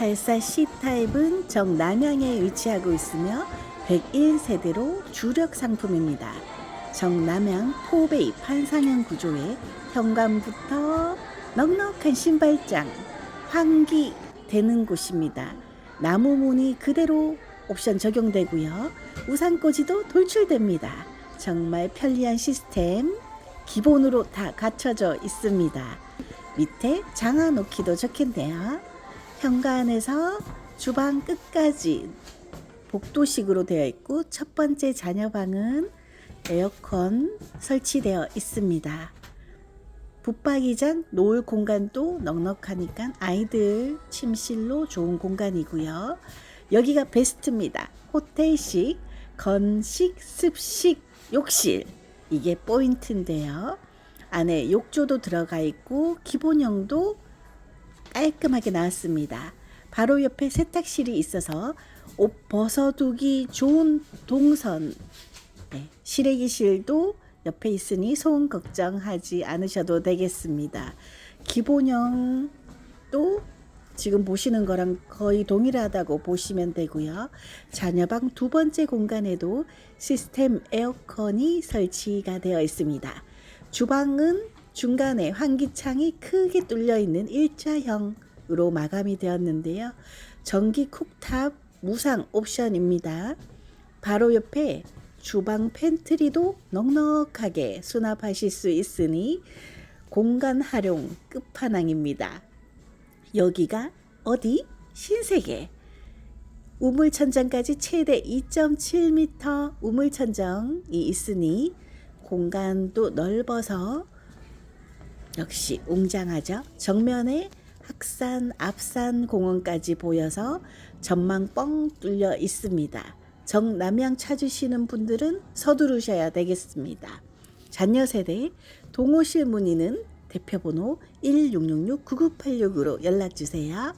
84 C타입은 정남향에 위치하고 있으며 101세대로 주력 상품입니다. 정남향 포베이 판상형 구조에 현관부터 넉넉한 신발장, 환기 되는 곳입니다. 나무 무늬 그대로 옵션 적용되고요. 우산꽂이도 돌출됩니다. 정말 편리한 시스템 기본으로 다 갖춰져 있습니다. 밑에 장아 놓기도 좋겠네요. 현관에서 주방 끝까지 복도식으로 되어 있고 첫 번째 자녀방은 에어컨 설치되어 있습니다. 붙박이장 놓을 공간도 넉넉하니까 아이들 침실로 좋은 공간이고요. 여기가 베스트입니다. 호텔식 건식 습식 욕실 이게 포인트인데요. 안에 욕조도 들어가 있고 기본형도 깔끔하게 나왔습니다. 바로 옆에 세탁실이 있어서 옷 벗어두기 좋은 동선 네, 실외기실도 옆에 있으니 소음 걱정하지 않으셔도 되겠습니다. 기본형도 지금 보시는 거랑 거의 동일하다고 보시면 되고요. 자녀방 두 번째 공간에도 시스템 에어컨이 설치가 되어 있습니다. 주방은 중간에 환기창이 크게 뚫려 있는 일자형으로 마감이 되었는데요. 전기 쿡탑 무상 옵션입니다. 바로 옆에 주방 팬트리도 넉넉하게 수납하실 수 있으니 공간 활용 끝판왕입니다. 여기가 어디? 신세계. 우물천장까지 최대 2.7m 우물천정이 있으니 공간도 넓어서 역시 웅장하죠. 정면에 학산, 앞산 공원까지 보여서 전망 뻥 뚫려 있습니다. 정남향 찾으시는 분들은 서두르셔야 되겠습니다. 잔여 세대 동호실 문의는 대표번호 1666-9986으로 연락 주세요.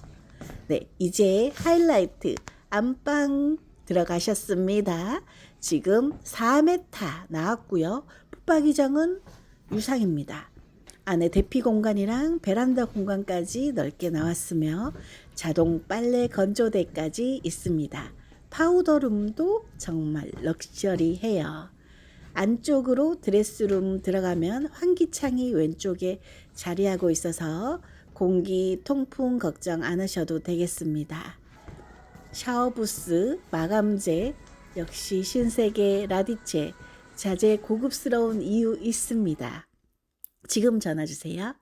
네, 이제 하이라이트 안방 들어가셨습니다. 지금 4m 나왔고요. 붙박이장은 유상입니다. 안에 대피 공간이랑 베란다 공간까지 넓게 나왔으며 자동 빨래 건조대까지 있습니다. 파우더룸도 정말 럭셔리해요. 안쪽으로 드레스룸 들어가면 환기창이 왼쪽에 자리하고 있어서 공기 통풍 걱정 안 하셔도 되겠습니다. 샤워부스, 마감재, 역시 신세계 라디체, 자재 고급스러운 이유 있습니다. 지금 전화 주세요.